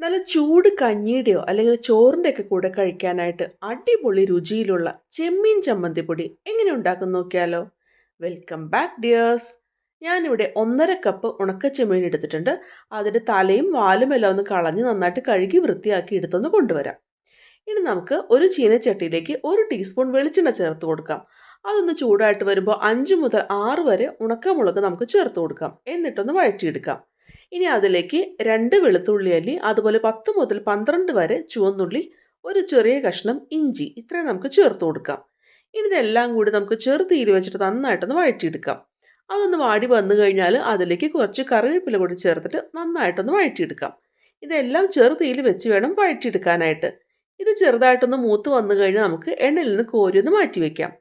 നല്ല ചൂട് കഞ്ഞിയുടെയോ അല്ലെങ്കിൽ ചോറിന്റെ ഒക്കെ കൂടെ കഴിക്കാനായിട്ട് അടിപൊളി രുചിയിലുള്ള ചെമ്മീൻ ചമ്മന്തിപ്പൊടി എങ്ങനെ ഉണ്ടാക്കും നോക്കിയാലോ? വെൽക്കം ബാക്ക് ഡിയേഴ്സ് ഞാനിവിടെ ഒന്നര കപ്പ് ഉണക്ക ചെമ്മീൻ എടുത്തിട്ടുണ്ട്. അതിന്റെ തലയും വാലും എല്ലാം ഒന്ന് കളഞ്ഞ് നന്നായിട്ട് കഴുകി വൃത്തിയാക്കി എടുത്തൊന്ന് കൊണ്ടുവരാം. ഇനി നമുക്ക് ഒരു ചീനച്ചട്ടിയിലേക്ക് ഒരു ടീസ്പൂൺ വെളിച്ചെണ്ണ ചേർത്ത് കൊടുക്കാം. അതൊന്ന് ചൂടായിട്ട് വരുമ്പോൾ അഞ്ച് മുതൽ ആറ് വരെ ഉണക്കമുളക് നമുക്ക് ചേർത്ത് കൊടുക്കാം. എന്നിട്ടൊന്ന് വഴറ്റിയെടുക്കാം. ഇനി അതിലേക്ക് രണ്ട് വെളുത്തുള്ളി അല്ലി അതുപോലെ പത്ത് മുതൽ പന്ത്രണ്ട് വരെ ചുവന്നുള്ളി ഒരു ചെറിയ കഷ്ണം ഇഞ്ചി ഇത്രയും നമുക്ക് ചേർത്ത് കൊടുക്കാം. ഇനി ഇതെല്ലാം കൂടി നമുക്ക് ചെറുതീര് വെച്ചിട്ട് നന്നായിട്ടൊന്ന് വഴറ്റിയെടുക്കാം. അതൊന്ന് വാടി വന്നു കഴിഞ്ഞാൽ അതിലേക്ക് കുറച്ച് കറിവേപ്പില കൂടി ചേർത്തിട്ട് നന്നായിട്ടൊന്ന് വഴറ്റിയെടുക്കാം. ഇതെല്ലാം ചെറുതീയിൽ വെച്ച് വേണം വഴറ്റിയെടുക്കാനായിട്ട്. ഇത് ചെറുതായിട്ടൊന്ന് മൂത്ത് വന്നു കഴിഞ്ഞാൽ നമുക്ക് എണ്ണയിൽ നിന്ന് കോരി ഒന്ന് മാറ്റി വെക്കാം.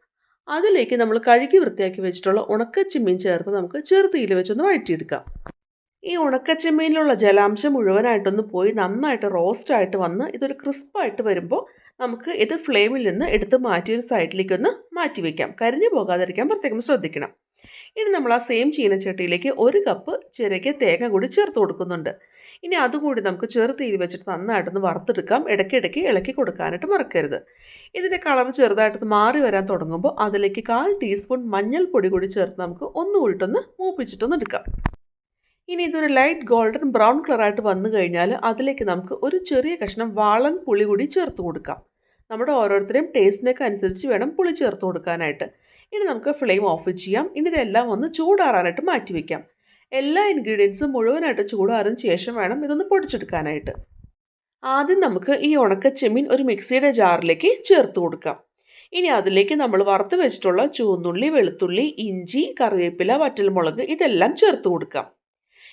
അതിലേക്ക് നമ്മൾ കഴുകി വൃത്തിയാക്കി വെച്ചിട്ടുള്ള ഉണക്ക ചിമ്മീൻ ചേർത്ത് നമുക്ക് ചെറുതീയിൽ വെച്ചൊന്ന് വഴറ്റിയെടുക്കാം. ഈ ഉണക്കച്ചെമ്മീനിലുള്ള ജലാംശം മുഴുവനായിട്ടൊന്ന് പോയി നന്നായിട്ട് റോസ്റ്റായിട്ട് വന്ന് ഇതൊരു ക്രിസ്പായിട്ട് വരുമ്പോൾ നമുക്ക് ഇത് ഫ്ലെയിമിൽ നിന്ന് എടുത്ത് മാറ്റി ഒരു സൈഡിലേക്ക് ഒന്ന് മാറ്റി വയ്ക്കാം കരിഞ്ഞു പോകാതിരിക്കാൻ പ്രത്യേകം ശ്രദ്ധിക്കണം. ഇനി നമ്മൾ ആ സെയിം ചീനച്ചട്ടിയിലേക്ക് ഒരു കപ്പ് ചിരയ്ക്ക് തേങ്ങ കൂടി ചേർത്ത് കൊടുക്കുന്നുണ്ട്. ഇനി അതുകൂടി നമുക്ക് ചെറുതീരി വെച്ചിട്ട് നന്നായിട്ടൊന്ന് വറുത്തെടുക്കാം. ഇടയ്ക്കിടയ്ക്ക് ഇളക്കി കൊടുക്കാനായിട്ട് മറക്കരുത്. ഇതിന്റെ കളർ ചെറുതായിട്ടൊന്ന് മാറി വരാൻ തുടങ്ങുമ്പോൾ അതിലേക്ക് കാൽ ടീസ്പൂൺ മഞ്ഞൾപ്പൊടി കൂടി ചേർത്ത് നമുക്ക് ഒന്നുകൂടിയിട്ടൊന്ന് മൂപ്പിച്ചിട്ടൊന്ന് എടുക്കാം. ഇനി ഇതൊരു ലൈറ്റ് ഗോൾഡൻ ബ്രൗൺ കളറായിട്ട് വന്നു കഴിഞ്ഞാൽ അതിലേക്ക് നമുക്ക് ഒരു ചെറിയ കഷ്ണം വാളൻ പുളി കൂടി ചേർത്ത് കൊടുക്കാം. നമ്മുടെ ഓരോരുത്തരെയും ടേസ്റ്റിനൊക്കെ അനുസരിച്ച് വേണം പുളി ചേർത്ത് കൊടുക്കാനായിട്ട്. ഇനി നമുക്ക് ഫ്ലെയിം ഓഫ് ചെയ്യാം. ഇനി ഇതെല്ലാം ഒന്ന് ചൂടാറാനായിട്ട് മാറ്റി വയ്ക്കാം എല്ലാ ഇൻഗ്രീഡിയൻസും മുഴുവനായിട്ട് ചൂടാറിന് ശേഷം വേണം ഇതൊന്ന് പൊടിച്ചെടുക്കാനായിട്ട്. ആദ്യം നമുക്ക് ഈ ഉണക്ക ചെമ്മീൻ ഒരു മിക്സിയുടെ ജാറിലേക്ക് ചേർത്ത് കൊടുക്കാം. ഇനി അതിലേക്ക് നമ്മൾ വറുത്ത് വെച്ചിട്ടുള്ള ചുവന്നുള്ളി വെളുത്തുള്ളി ഇഞ്ചി കറിവേപ്പില വറ്റൽമുളക് ഇതെല്ലാം ചേർത്ത് കൊടുക്കാം.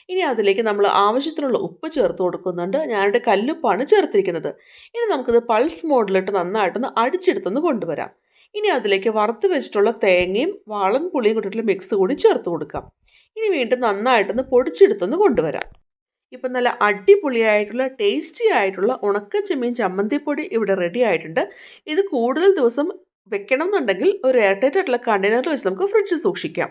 ഇനി അതിലേക്ക് നമ്മൾ ആവശ്യത്തിനുള്ള ഉപ്പ് ചേർത്ത് കൊടുക്കുന്നുണ്ട്. ഞാനിവിടെ കല്ലുപ്പാണ് ചേർത്തിരിക്കുന്നത്. ഇനി നമുക്കിത് പൾസ് മോഡിലിട്ട് നന്നായിട്ടൊന്ന് അടിച്ചെടുത്തൊന്ന് കൊണ്ടുവരാം. ഇനി അതിലേക്ക് വറുത്ത് വെച്ചിട്ടുള്ള തേങ്ങയും വാളൻ പുളിയും കൂട്ടിയിട്ടുള്ള മിക്സ് കൂടി ചേർത്ത് കൊടുക്കാം. ഇനി വീണ്ടും നന്നായിട്ടൊന്ന് പൊടിച്ചെടുത്തൊന്ന് കൊണ്ടുവരാം. ഇപ്പം നല്ല അടിപൊളിയായിട്ടുള്ള ടേസ്റ്റി ആയിട്ടുള്ള ഉണക്ക ചെമ്മീൻ ചമ്മന്തിപ്പൊടി ഇവിടെ റെഡി ആയിട്ടുണ്ട്. ഇത് കൂടുതൽ ദിവസം വെക്കണം എന്നുണ്ടെങ്കിൽ ഒരു എയർടൈറ്റ് ആയിട്ടുള്ള കണ്ടെയ്നറിൽ വെച്ച് നമുക്ക് ഫ്രിഡ്ജിൽ സൂക്ഷിക്കാം.